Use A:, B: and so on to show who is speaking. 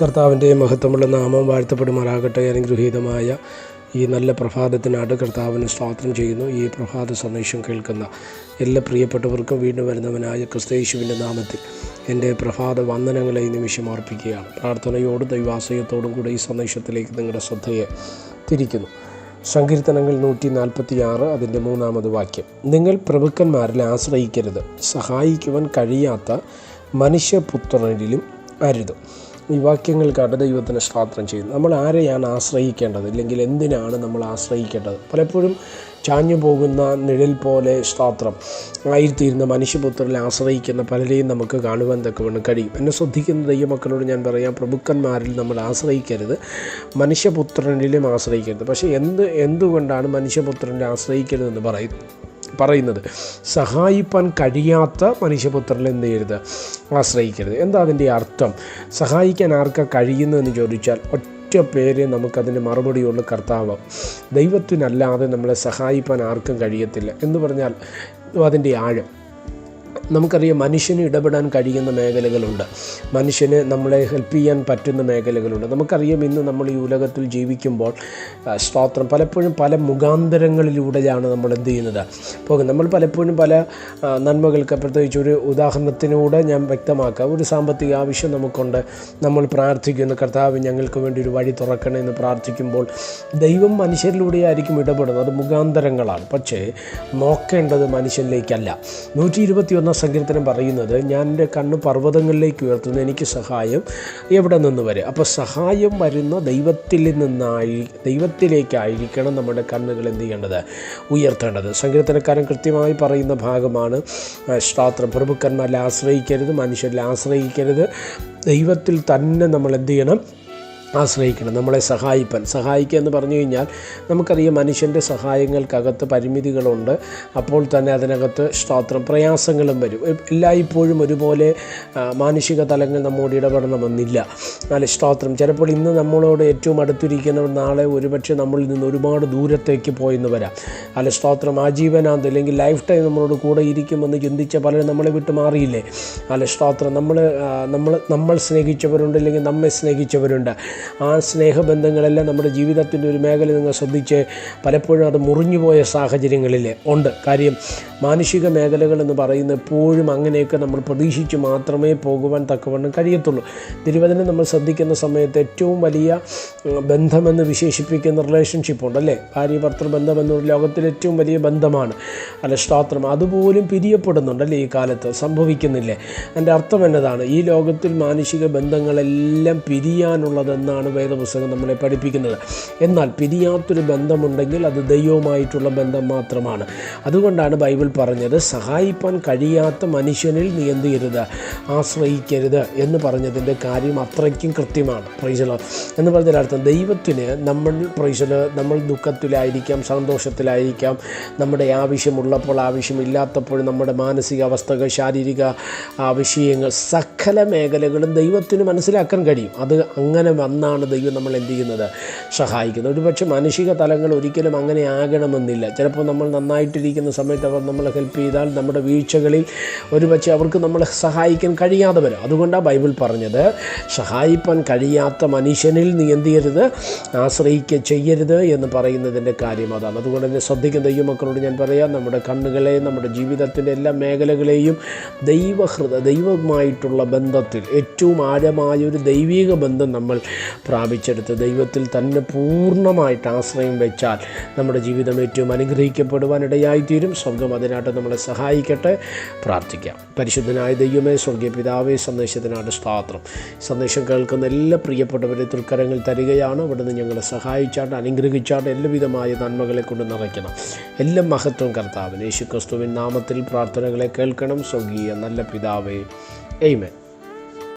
A: കർത്താവിന്റെ മഹത്വമുള്ള നാമം വാഴ്ത്തപ്പെടുമാറാകട്ടെ. അനുഗ്രഹീതമായ ഈ നല്ല പ്രഭാതത്തിനായിട്ട് കർത്താവിന് സ്തോത്രം ചെയ്യുന്നു. ഈ പ്രഭാത സന്ദേശം കേൾക്കുന്ന എല്ലാ പ്രിയപ്പെട്ടവർക്കും വീണ്ടും വരുന്നവനായ ക്രിസ്തയേശുവിന്റെ നാമത്തിൽ എന്റെ പ്രഭാത വന്ദനങ്ങളെ ഈ നിമിഷം അർപ്പിക്കുകയാണ്. പ്രാർത്ഥനയോടും ദൈവാശയത്തോടും കൂടെ ഈ സന്ദേശത്തിലേക്ക് നിങ്ങളുടെ ശ്രദ്ധയെ തിരിക്കുന്നു. സങ്കീർത്തനങ്ങൾ നൂറ്റി നാൽപ്പത്തി ആറ് അതിന്റെ മൂന്നാമത് വാക്യം. നിങ്ങൾ പ്രഭുക്കന്മാരിൽ ആശ്രയിക്കരുത്. സഹായിക്കുവാൻ കഴിയാത്ത മനുഷ്യപുത്രനിലും അരുത്. ഈ വാക്യങ്ങൾ വാക്യങ്ങൾക്കാണ് ദൈവത്തിന് സ്വാത്രം ചെയ്യുന്നു. നമ്മൾ ആരെയാണ് ആശ്രയിക്കേണ്ടത്? ഇല്ലെങ്കിൽ എന്തിനാണ് നമ്മൾ ആശ്രയിക്കേണ്ടത്? പലപ്പോഴും ചാഞ്ഞു പോകുന്ന നിഴൽ പോലെ സ്തോത്രം. ആയിത്തീരുന്ന മനുഷ്യപുത്രനെ ആശ്രയിക്കുന്ന പലരെയും നമുക്ക് കാണുവാൻ തക്കവണ്ണം കഴിയും. എന്നെ ശ്രദ്ധിക്കുന്ന ദൈവമക്കളോട് ഞാൻ പറയാം പ്രഭുക്കന്മാരിൽ നമ്മൾ ആശ്രയിക്കരുത്. മനുഷ്യപുത്രനിലും ആശ്രയിക്കരുത്. പക്ഷേ എന്ത് എന്തുകൊണ്ടാണ് മനുഷ്യപുത്രനെ ആശ്രയിക്കരുതെന്ന് പറയുന്നത്? പറയുന്നത്. സഹായിപ്പാൻ കഴിയാത്ത മനുഷ്യപുത്രനെ എന്ത് ചെയ്യരുത് ആശ്രയിക്കരുത്. എന്താ അതിന്റെ അർത്ഥം? സഹായിക്കാൻ ആർക്കാ കഴിയുന്നതെന്ന് ചോദിച്ചാൽ ഒറ്റ പേര് നമുക്കതിന് മറുപടിയുള്ള കർത്താവ് ദൈവത്തിനല്ലാതെ നമ്മളെ സഹായിപ്പാൻ ആർക്കും കഴിയത്തില്ല എന്ന് പറഞ്ഞാൽ അതിന്റെ ആഴം. നമുക്കറിയാം മനുഷ്യന് ഇടപെടാൻ കഴിയുന്ന മേഖലകളുണ്ട്. മനുഷ്യന് നമ്മളെ ഹെൽപ്പ് ചെയ്യാൻ പറ്റുന്ന മേഖലകളുണ്ട്. നമുക്കറിയാം ഇന്ന് നമ്മൾ ഈ ഉലകത്തിൽ ജീവിക്കുമ്പോൾ സ്തോത്രം പലപ്പോഴും പല മുഖാന്തരങ്ങളിലൂടെയാണ് നമ്മൾ എന്ത് ചെയ്യുന്നത്. പോകുന്നത് നമ്മൾ പലപ്പോഴും പല നന്മകൾക്ക് പ്രത്യേകിച്ച് ഒരു ഉദാഹരണത്തിനൂടെ ഞാൻ വ്യക്തമാക്കാം. ഒരു സാമ്പത്തിക ആവശ്യം നമുക്കുണ്ട്. നമ്മൾ പ്രാർത്ഥിക്കുന്നു കർത്താവ് ഞങ്ങൾക്ക് വേണ്ടി ഒരു വഴി തുറക്കണേ എന്ന് പ്രാർത്ഥിക്കുമ്പോൾ ദൈവം മനുഷ്യരിലൂടെയായിരിക്കും ഇടപെടുന്നത്. അത് മുഖാന്തരങ്ങളാണ്. പക്ഷേ നോക്കേണ്ടത് മനുഷ്യനിലേക്കല്ല. നൂറ്റി ഇരുപത്തിയൊന്നാം സങ്കീർത്തനം പറയുന്നത് ഞാൻ എന്റെ കണ്ണ് പർവതങ്ങളിലേക്ക് ഉയർത്തുന്നു എനിക്ക് സഹായം എവിടെ നിന്ന് വരെ? അപ്പോൾ സഹായം വരുന്ന ദൈവത്തിൽ നിന്നായി ദൈവത്തിലേക്കായിരിക്കണം നമ്മുടെ കണ്ണുകൾ എന്ത് ചെയ്യേണ്ടത്? ഉയർത്തേണ്ടത്. സങ്കീർത്തനക്കാരൻ കൃത്യമായി പറയുന്ന ഭാഗമാണ് ശാസ്ത്രം പ്രഭുക്കന്മാരെ ആശ്രയിക്കരുത് മനുഷ്യരിൽ ആശ്രയിക്കരുത്. ദൈവത്തിൽ തന്നെ നമ്മൾ എന്ത് ചെയ്യണം? ആശ്രയിക്കണം നമ്മളെ സഹായിപ്പൻ. സഹായിക്കുക എന്ന് പറഞ്ഞു കഴിഞ്ഞാൽ നമുക്കറിയാം മനുഷ്യന്റെ സഹായങ്ങൾക്കകത്ത് പരിമിതികളുണ്ട്. അപ്പോൾ തന്നെ അതിനകത്ത് സ്തോത്രം പ്രയാസങ്ങളും വരും. എല്ലായ്പ്പോഴും ഒരുപോലെ മാനുഷിക തലങ്ങൾ നമ്മോട് ഇടപെടണമെന്നില്ല. അല്ല സ്തോത്രം. ചിലപ്പോൾ ഇന്ന് നമ്മളോട് ഏറ്റവും അടുത്തിരിക്കുന്നവർ നാളെ ഒരുപക്ഷെ നമ്മളിൽ നിന്ന് ഒരുപാട് ദൂരത്തേക്ക് പോയെന്ന് വരാം. അല്ല സ്തോത്രം. ആജീവനാന്ത് അല്ലെങ്കിൽ ലൈഫ് ടൈം നമ്മളോട് കൂടെ ഇരിക്കുമെന്ന് ചിന്തിച്ച പലരും നമ്മളെ വിട്ട് മാറിയില്ലേ? അല്ല സ്തോത്രം. നമ്മൾ നമ്മൾ നമ്മൾ സ്നേഹിച്ചവരുണ്ട് അല്ലെങ്കിൽ നമ്മെ സ്നേഹിച്ചവരുണ്ട്. ആ സ്നേഹബന്ധങ്ങളെല്ലാം നമ്മുടെ ജീവിതത്തിന്റെ ഒരു മേഖല നിങ്ങൾ ശ്രദ്ധിച്ച് പലപ്പോഴും അത് മുറിഞ്ഞുപോയ സാഹചര്യങ്ങളിൽ ഉണ്ട്. കാര്യം മാനുഷിക മേഖലകൾ എന്ന് പറയുന്നത് എപ്പോഴും അങ്ങനെയൊക്കെ നമ്മൾ പ്രതീക്ഷിച്ച് മാത്രമേ പോകുവാൻ തക്കവണ്ണം കഴിയത്തുള്ളൂ. തിരുവചനം നമ്മൾ ശ്രദ്ധിക്കുന്ന സമയത്ത് ഏറ്റവും വലിയ ബന്ധമെന്ന് വിശേഷിപ്പിക്കുന്ന റിലേഷൻഷിപ്പ് ഉണ്ട് അല്ലേ? ഭാര്യ ഭർത്തൃ ബന്ധം എന്നൊരു ലോകത്തിലെ ഏറ്റവും വലിയ ബന്ധമാണ്. അല്ല സ്ത്രോത്രം അതുപോലും പിരിയപ്പെടുന്നുണ്ട് അല്ലേ ഈ കാലത്ത്? സംഭവിക്കുന്നില്ലേ? എന്റെ അർത്ഥം എന്നതാണ് ഈ ലോകത്തിൽ മാനുഷിക ബന്ധങ്ങളെല്ലാം പിരിയാനുള്ളതെന്നാണ് വേദപുസ്തകം നമ്മളെ പഠിപ്പിക്കുന്നത്. എന്നാൽ പിരിയാത്തൊരു ബന്ധമുണ്ടെങ്കിൽ അത് ദൈവവുമായിട്ടുള്ള ബന്ധം മാത്രമാണ്. അതുകൊണ്ടാണ് ബൈബിൾ പറഞ്ഞത് സഹായിപ്പാൻ കഴിയാത്ത മനുഷ്യനിൽ നീ എന്ത് ചെയ്യരുത്? ആശ്രയിക്കരുത് എന്ന് പറഞ്ഞതിന്റെ കാര്യം അത്രയ്ക്കും കൃത്യമാണ്. പ്രൈസലോ എന്ന് പറഞ്ഞതിന്റെ അർത്ഥം ദൈവത്തിന് നമ്മൾ പ്രൈസൽ നമ്മൾ ദുഃഖത്തിലായിരിക്കാം സന്തോഷത്തിലായിരിക്കാം. നമ്മുടെ ആവശ്യമുള്ളപ്പോൾ ആവശ്യമില്ലാത്തപ്പോൾ നമ്മുടെ മാനസികാവസ്ഥകൾ ശാരീരിക വിഷയങ്ങൾ സകല മേഖലകളും ദൈവത്തിന് മനസ്സിലാക്കാൻ കഴിയും. അത് അങ്ങനെ വന്നാണ് ദൈവം നമ്മൾ എന്ത് ചെയ്യുന്നത്? സഹായിക്കുന്നത്. ഒരുപക്ഷെ മാനുഷിക തലങ്ങൾ ഒരിക്കലും അങ്ങനെ ആകണമെന്നില്ല. ചിലപ്പോൾ നമ്മൾ നന്നായിട്ടിരിക്കുന്ന സമയത്ത് അവർ നമ്മളെ ഹെൽപ്പ് ചെയ്താൽ നമ്മുടെ വീഴ്ചകളിൽ ഒരുപക്ഷെ അവർക്ക് നമ്മളെ സഹായിക്കാൻ കഴിയാതെ വരും. അതുകൊണ്ടാണ് ബൈബിൾ പറഞ്ഞത് സഹായിപ്പാൻ കഴിയാത്ത മനുഷ്യനിൽ നീ എന്ത് ചെയ്യരുത്? ആശ്രയിക്കുക ചെയ്യരുത് എന്ന് പറയുന്നതിന്റെ കാര്യം അതാണ്. അതുകൊണ്ട് തന്നെ ശ്രദ്ധിക്കുന്ന ദൈവമക്കളോട് ഞാൻ പറയാം നമ്മുടെ കണ്ണുകളെ നമ്മുടെ ജീവിതത്തിന്റെ എല്ലാ മേഖലകളെയും ദൈവഹൃദ ദൈവമായിട്ടുള്ള ബന്ധത്തിൽ ഏറ്റവും ആഴമായ ഒരു ദൈവിക ബന്ധം നമ്മൾ പ്രാപിച്ചെടുത്ത് ദൈവത്തിൽ തന്നെ പൂർണമായിട്ട് ആശ്രയം വെച്ചാൽ നമ്മുടെ ജീവിതം ഏറ്റവും അനുഗ്രഹിക്കപ്പെടുവാനിടയായിത്തീരും. സ്വർഗം അതിനായിട്ട് നമ്മളെ സഹായിക്കട്ടെ. പ്രാർത്ഥിക്കാം. പരിശുദ്ധനായ ദൈവമേ സ്വർഗീയ പിതാവേ സന്ദേശത്തിനായിട്ട് സ്വാത്രം സന്ദേശം കേൾക്കുന്ന എല്ലാ പ്രിയപ്പെട്ടവരെ തൃക്കരങ്ങൾ തരികയാണ്. അവിടുന്ന് ഞങ്ങളെ സഹായിച്ചാട്ട് അനുഗ്രഹിച്ചാട്ട് എല്ലാവിധമായ നന്മകളെ കൊണ്ട് നിറയ്ക്കണം. എല്ലാം മഹത്വം കർത്താവിന്. യേശു ക്രിസ്തുവിൻ നാമത്തിൽ പ്രാർത്ഥനകളെ കേൾക്കണം. സ്വർഗീയ നല്ല പിതാവേ. എയ്മൻ